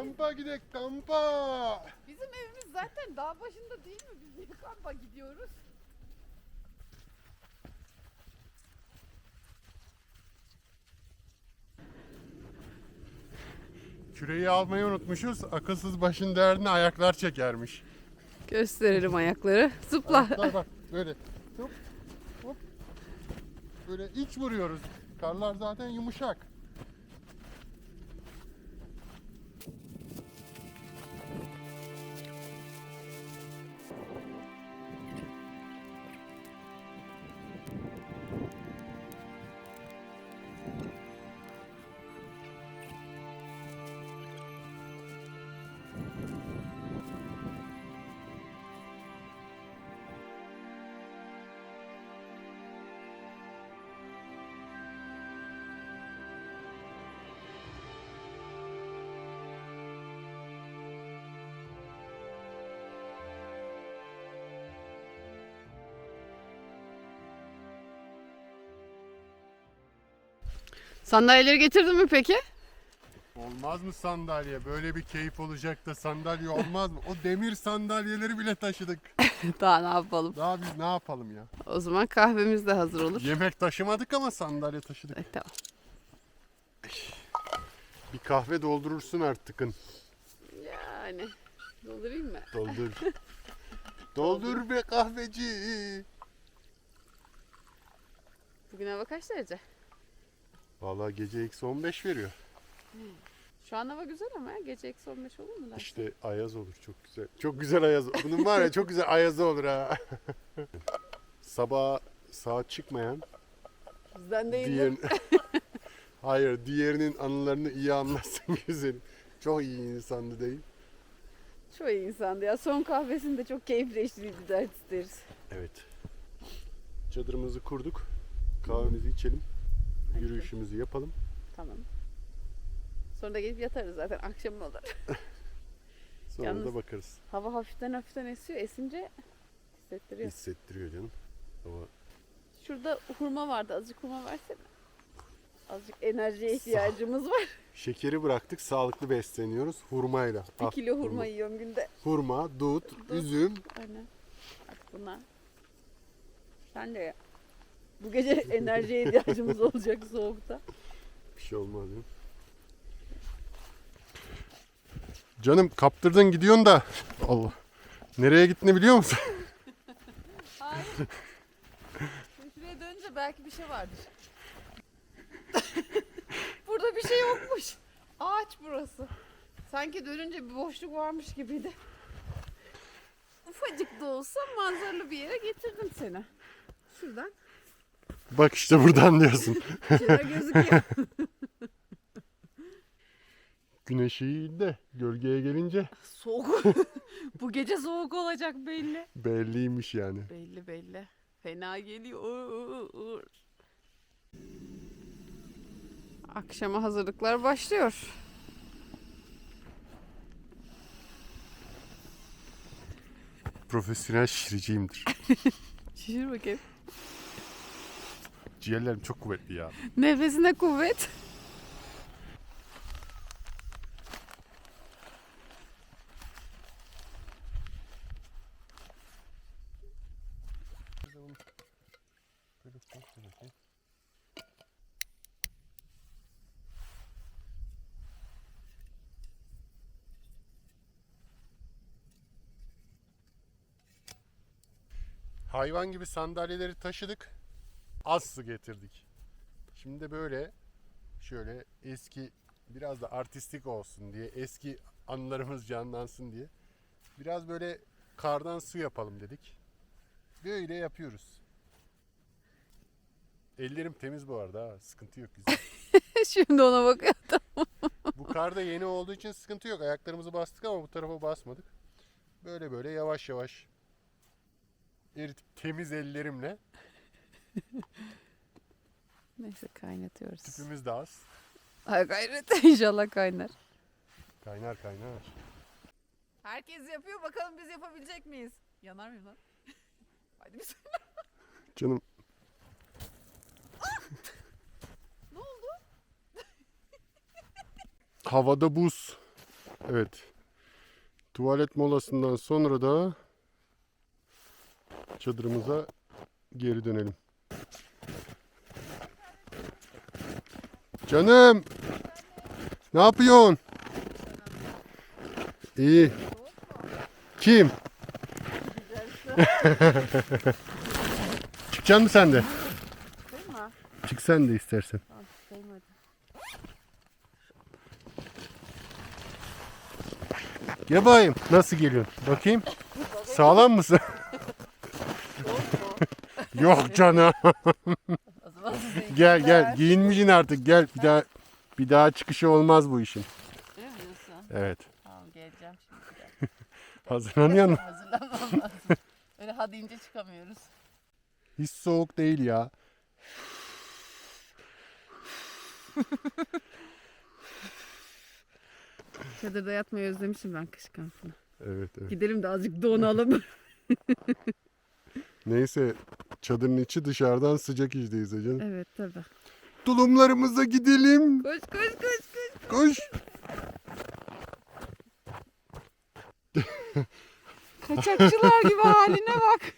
Kampa gidek kampa. Bizim evimiz zaten dağ başında değil mi? Biz niye kampa gidiyoruz? Küreği almayı unutmuşuz. Akılsız başın derdine ayaklar çekermiş. Gösterelim ayakları. Zıpla. Ayaklar bak böyle. Hop hop. Böyle iç vuruyoruz. Karlar zaten yumuşak. Sandalyeleri getirdin mi peki? Olmaz mı sandalye? Böyle bir keyif olacak da sandalye olmaz mı? O demir sandalyeleri bile taşıdık. Daha ne yapalım? Daha biz ne yapalım ya? O zaman kahvemiz de hazır olur. Yemek taşımadık ama sandalye taşıdık. E, tamam. Bir kahve doldurursun artıkın. Yani doldurayım mı? Doldur. Doldur be kahveci. Bugün hava kaç derece? Vallahi gece eksi 15 veriyor. Şu an hava güzel ama ya. Gece eksi 15 olur mu? dersin? İşte ayaz olur çok güzel. Çok güzel ayaz. Bunun var ya çok güzel ayazı olur ha. Sabah saat çıkmayan Bizden değil. diğer Hayır, diğerinin anılarını iyi anlatsın güzelim. Çok iyi insandı değil. Çok iyi insandı ya. Son kahvesinde çok keyifli eşliydi dert isteriz. Evet. Çadırımızı kurduk. Kahvemizi içelim. Yürüyüşümüzü yapalım. Tamam. Sonra da gelip yatarız zaten akşam olur. Sonra Yalnız- da bakarız. Hava hafiften hafiften esiyor. Esince hissettiriyor. Hissettiriyor canım. Ama Şurada hurma vardı. Azıcık hurma versene. Azıcık enerjiye ihtiyacımız var. şekeri bıraktık, sağlıklı besleniyoruz. Hurmayla. Bir Al, kilo hurma yiyorum günde. Hurma, dut, Dut. üzüm. Aynen. Bak buna. Sen de. Bu gece enerjiye ihtiyacımız olacak soğukta. Bir şey olmaz ya. Canım kaptırdın gidiyorsun da. Allah. Nereye gittiğini biliyor musun? Hayır. Şimdi Şuraya dönünce belki bir şey vardır. Burada bir şey yokmuş. Ağaç burası. Sanki dönünce bir boşluk varmış gibiydi. Ufacık da olsa manzaralı bir yere getirdim seni. Şuradan Bak işte buradan diyorsun. bir şeyler gözüküyor. Güneş iyi de gölgeye gelince Soğuk. Bu gece soğuk olacak belli. belliymiş yani. Belli belli. Fena geliyor. Akşama hazırlıklar başlıyor. Profesyonel şişiriciyimdir. Şişir bakayım. Ciğerlerim çok kuvvetli ya. Nefesine kuvvet. Hayvan gibi sandalyeleri taşıdık. Az su getirdik. Şimdi böyle şöyle eski biraz da artistik olsun diye eski anılarımız canlansın diye biraz böyle kardan su yapalım dedik. Böyle yapıyoruz. Ellerim temiz bu arada ha. Sıkıntı yok güzel. Şimdi ona bakıyordum. Bu kar da yeni olduğu için sıkıntı yok. Ayaklarımızı bastık ama bu tarafa basmadık. Böyle böyle yavaş yavaş eritip temiz ellerimle Neyse kaynatıyoruz. tüpümüz de az. Ay gayret inşallah kaynar. Kaynar kaynar. Herkes yapıyor bakalım biz yapabilecek miyiz? Yanar mıyım lan? Hadi biz. Canım Ne oldu? havada buz. Evet. Tuvalet molasından sonra da çadırımıza geri dönelim. Canım. Ne yapıyorsun? İyi. Kim? Çıkacaksın mı sen de? Çık sen de istersen. Gel bakayım. Nasıl geliyorsun? Bakayım. Sağlam mısın? Yok canım. O zaman size iyi Gel gel. Giyinmişsin artık. Gel. Bir daha bir daha çıkışı olmaz bu işin. Diyorsun? Evet. Tamam geleceğim şimdi. de. Hazırlanıyor musun? Hazırlanmam lazım. Öyle ha deyince çıkamıyoruz. Hiç soğuk değil ya. Çadırda yatmayı özlemişim ben kış kampına. Evet evet. Gidelim de azıcık donalım. Neyse çadırın içi dışarıdan sıcak içteyiz canım. evet tabii. Tulumlarımıza gidelim. Koş koş koş koş. Koş. Kaçakçılar gibi haline bak.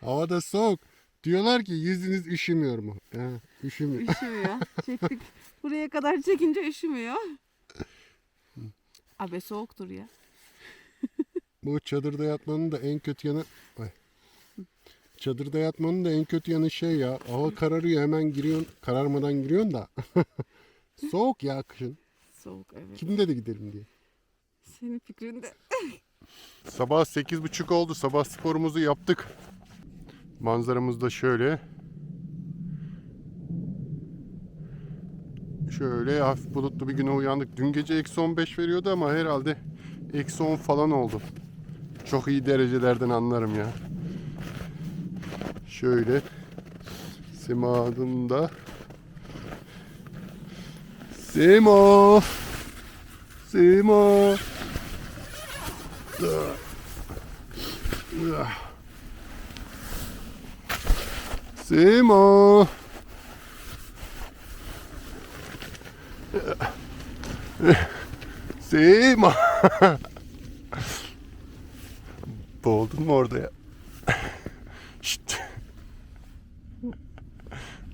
Hava da soğuk. Diyorlar ki yüzünüz üşümüyor mu? Ha, üşümüyor. Üşümüyor. Çektik. Buraya kadar çekince üşümüyor. Abi soğuktur ya. Bu çadırda yatmanın da en kötü yanı... Ay. Çadırda yatmanın da en kötü yanı şey ya. Hava kararıyor hemen giriyorsun. Kararmadan giriyorsun da. Soğuk ya kışın. Soğuk evet. Kim dedi gidelim diye. Senin fikrinde. Sabah 8.30 oldu. Sabah sporumuzu yaptık. Manzaramız da şöyle. Şöyle hafif bulutlu bir güne uyandık. Dün gece eksi 15 veriyordu ama herhalde eksi 10 falan oldu. Çok iyi derecelerden anlarım ya. Şöyle. Sema adında. Sema. Sema. Simo. Simo. Boğuldun mu orada ya?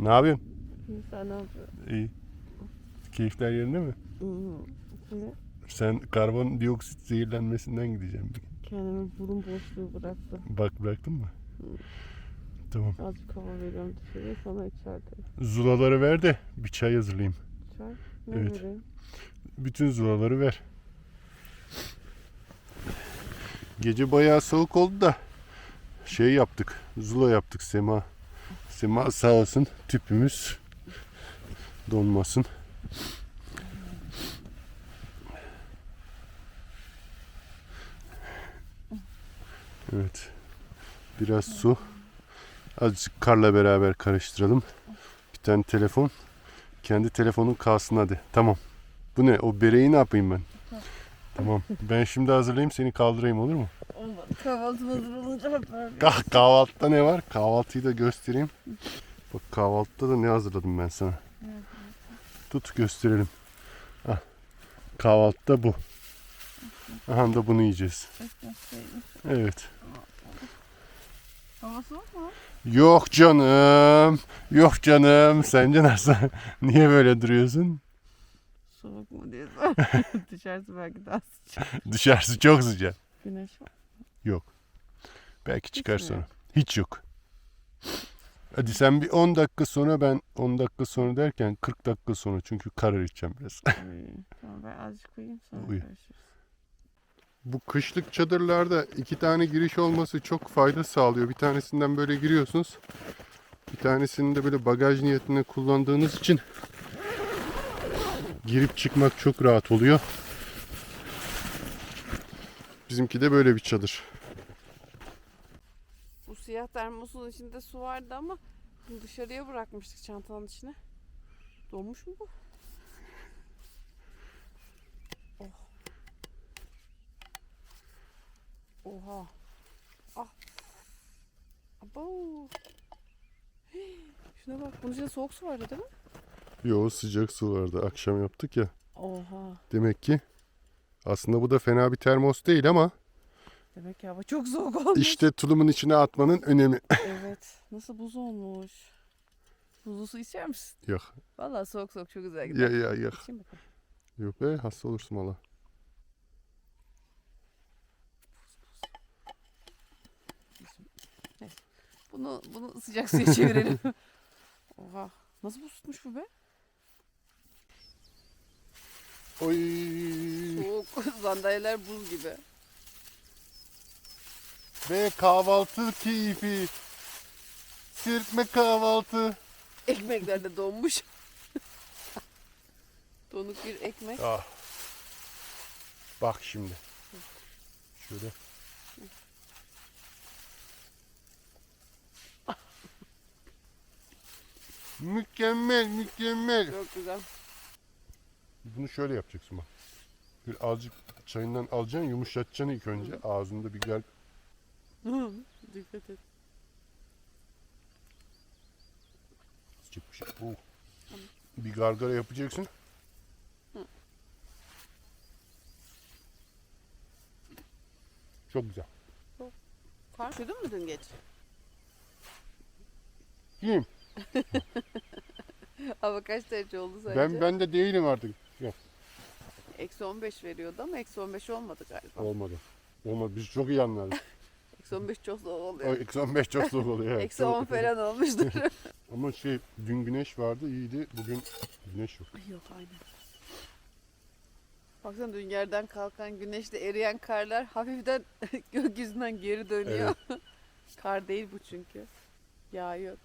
Ne yapıyorsun? Sen ne yapıyorsun? İyi. Keyifler yerinde mi? Sen karbondioksit zehirlenmesinden gideceğim. Kendimi burun boşluğu bıraktım. Bak bıraktın mı? Tamam. Azıcık hava veriyorum dışarıya sana içeride. Zulaları ver de bir çay hazırlayayım. Çay. Ne Evet. vereyim? Bütün zulaları ver. Gece bayağı soğuk oldu da şey yaptık. Zula yaptık Sema. Sema sağ olsun tüpümüz donmasın. Evet. Biraz su. Azıcık karla beraber karıştıralım. Bir tane telefon. Kendi telefonun kalsın hadi. Tamam. Bu ne? O bereyi ne yapayım ben? Tamam. Ben şimdi hazırlayayım seni kaldırayım olur mu? Olmadı. Kahvaltım hazır olunca haber Kah kahvaltıda ne var? Kahvaltıyı da göstereyim. Bak kahvaltıda da ne hazırladım ben sana. Tut gösterelim. Ah. Kahvaltıda bu. Aha da bunu yiyeceğiz. Evet. Hava soğuk mu? Yok canım. Yok canım. Sence nasıl? Niye böyle duruyorsun? Soğuk mu diye Dışarısı belki daha sıcak. Dışarısı çok sıcak. Güneş var. Belki çıkar mi sonra. Hiç yok. Hadi sen bir 10 dakika sonra ben 10 dakika sonra derken 40 dakika sonra çünkü karar içeceğim biraz. Tamam ben azıcık uyuyayım sonra Uyu. görüşürüz. Bu kışlık çadırlarda iki tane giriş olması çok fayda sağlıyor. Bir tanesinden böyle giriyorsunuz. Bir tanesini de böyle bagaj niyetine kullandığınız için girip çıkmak çok rahat oluyor. Bizimki de böyle bir çadır. Bu siyah termosun içinde su vardı ama bunu dışarıya bırakmıştık çantanın içine. Donmuş mu bu? Oh. Oha. Ah. Abo. Şuna bak. Bunun içinde soğuk su vardı değil mi? Yo sıcak su vardı. Akşam yaptık ya. Oha. Demek ki Aslında bu da fena bir termos değil ama Demek ki hava çok soğuk olmuş. işte tulumun içine atmanın önemi. Evet. Nasıl buz olmuş. Buzlu su içer misin? Yok. Vallahi soğuk soğuk çok güzel Ya gider. ya ya. İçeyim bakalım. Yok be hasta olursun valla. Bunu bunu sıcak suya çevirelim. Oha. Nasıl buz tutmuş bu be? Oy. Soğuk. Sandalyeler buz gibi. Ve kahvaltı keyfi. Sirtme kahvaltı. Ekmekler de donmuş. Donuk bir ekmek. Ah. Bak şimdi. Şöyle. Mükemmel, mükemmel. Çok güzel. Bunu şöyle yapacaksın bak. Bir azıcık çayından alacaksın, yumuşatacaksın ilk önce. Ağzında bir gel. Dikkat et. Sıcak bir şey. Oh. Bir gargara yapacaksın. Çok güzel. Kar üşüdün mü dün geç? Kim? Hava kaç derece oldu sence? Ben ben de değilim artık. Eksi 15 veriyordu ama eksi 15 olmadı galiba. olmadı. Olmadı. Biz çok iyi anlarız. Eksi 15 çok soğuk oluyor. Eksi 15 çok soğuk oluyor. evet. Eksi 10 falan olmuştur. Ama şey dün güneş vardı iyiydi. Bugün güneş yok. Yok aynen. Baksana dün yerden kalkan güneşle eriyen karlar hafiften gökyüzünden geri dönüyor. Kar değil bu çünkü. Yağıyor.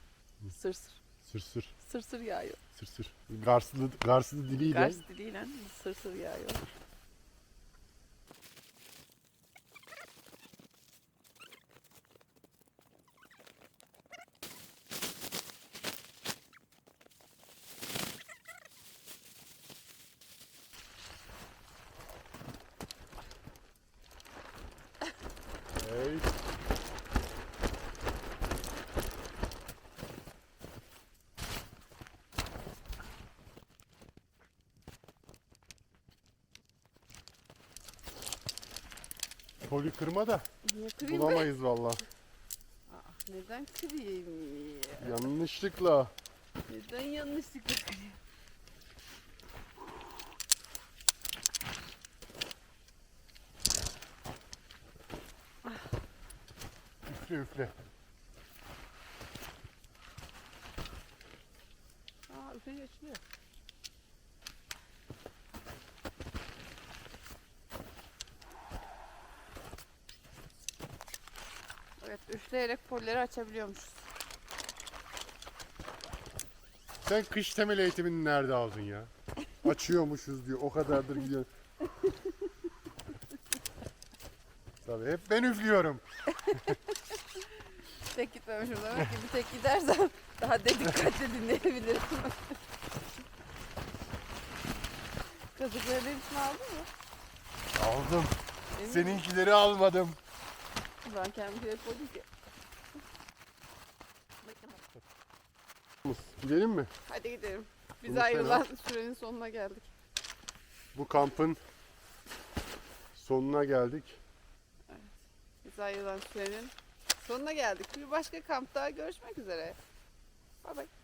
Sır sır. Sır sır. Sır sır yağıyor. Sır sır. Garslı, garslı diliyle. Kars diliyle sır sır yağıyor. Poli kırma da Niye kırayım be? bulamayız valla. Aa, neden kırayım ya? Yanlışlıkla. Neden yanlışlıkla kırayım? Üfle üfle. Aa üfleyince açılıyor. Evet üfleyerek polleri açabiliyormuşuz. Sen kış temel eğitimini nerede aldın ya? Açıyormuşuz diyor. O kadardır gidiyor. Tabii hep ben üflüyorum. Tek gitmemişim demek ki bir tek gidersem daha de dikkatli dinleyebilirim. Kazıkları için aldın mı? Aldım. Emin Seninkileri almadım. Ben kendimi ki. Gidelim mi? Hadi gidelim. Biz Unutmayın ayrılan sürenin sonuna geldik. Bu kampın sonuna geldik. Biz ayrılan sürenin sonuna geldik. Bir başka kampta görüşmek üzere. Bye bye.